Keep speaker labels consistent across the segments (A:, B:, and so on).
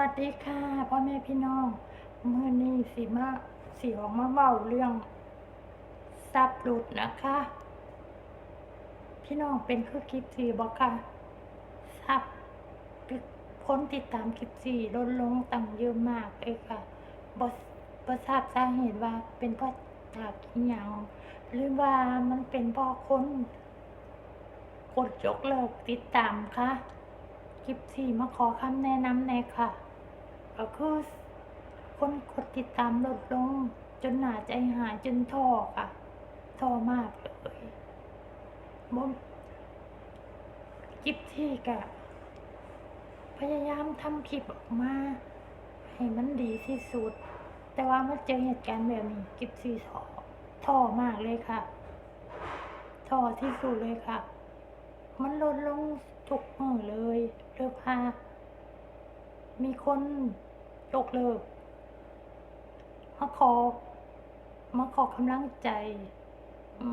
A: วัสดีค่ะพ่อแม่พี่น้องเมื่อนี้สีมาสีออกมาเมาเรื่องซับหลุดนะคะ พี่น้องเป็นคือคลิปสีบอกค่ะซับคนติดตามคลิปสีลดลงต่างเยอะมากเลยค่ะบอสทราบสาเหตุว่าเป็นเพราะจากอีหยังหรือว่ามันเป็นเพราะคนกดยกเลิกติดตามค่ะคลิปสี่มาขอคำแนะนำแน่ค่ะ ก็คือคนกดติดตามลดลง จนหนาใจหายจนท้อค่ะท้อมากเลยบ่คลิปที่กะพยายามทำคลิปออกมา ให้มันดีที่สุด แต่ว่ามาเจอเหตุการณ์แบบนี้คลิปสี่ท้อท้อมากเลยค่ะท้อที่สุดเลยค่ะ มันลดลงทุกมือเลยเลิกพา มีคนยกเลิกมาขอ มาขอกำลังใจ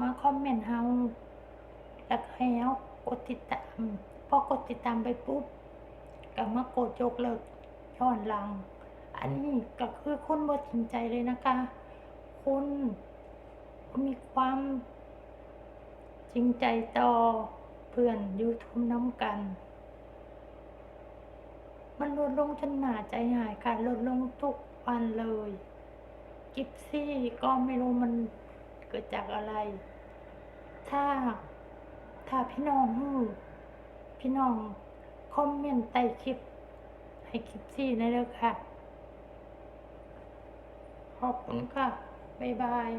A: มาคอมเมนต์เฮาแล้วก็ให้เฮากดติดตาม พอกดติดตามไปปุ๊บก็มากดยกเลิกย้อนหลัง อันนี้ก็คือคนบ่จริงใจเลยนะคะคุณมีความจริงใจต่อเพื่อนยูทูบน้ำกัน มันลดลงจนหนาใจหายค่ะลดลงทุกวันเลย กิฟซี่ก็ไม่รู้มันเกิดจากอะไร ถ้า ถ้าพี่น้องพี่น้องคอมเมนต์ใต้คลิป ให้กิฟซี่ได้เลยค่ะ ขอบคุณค่ะ บ๊ายบาย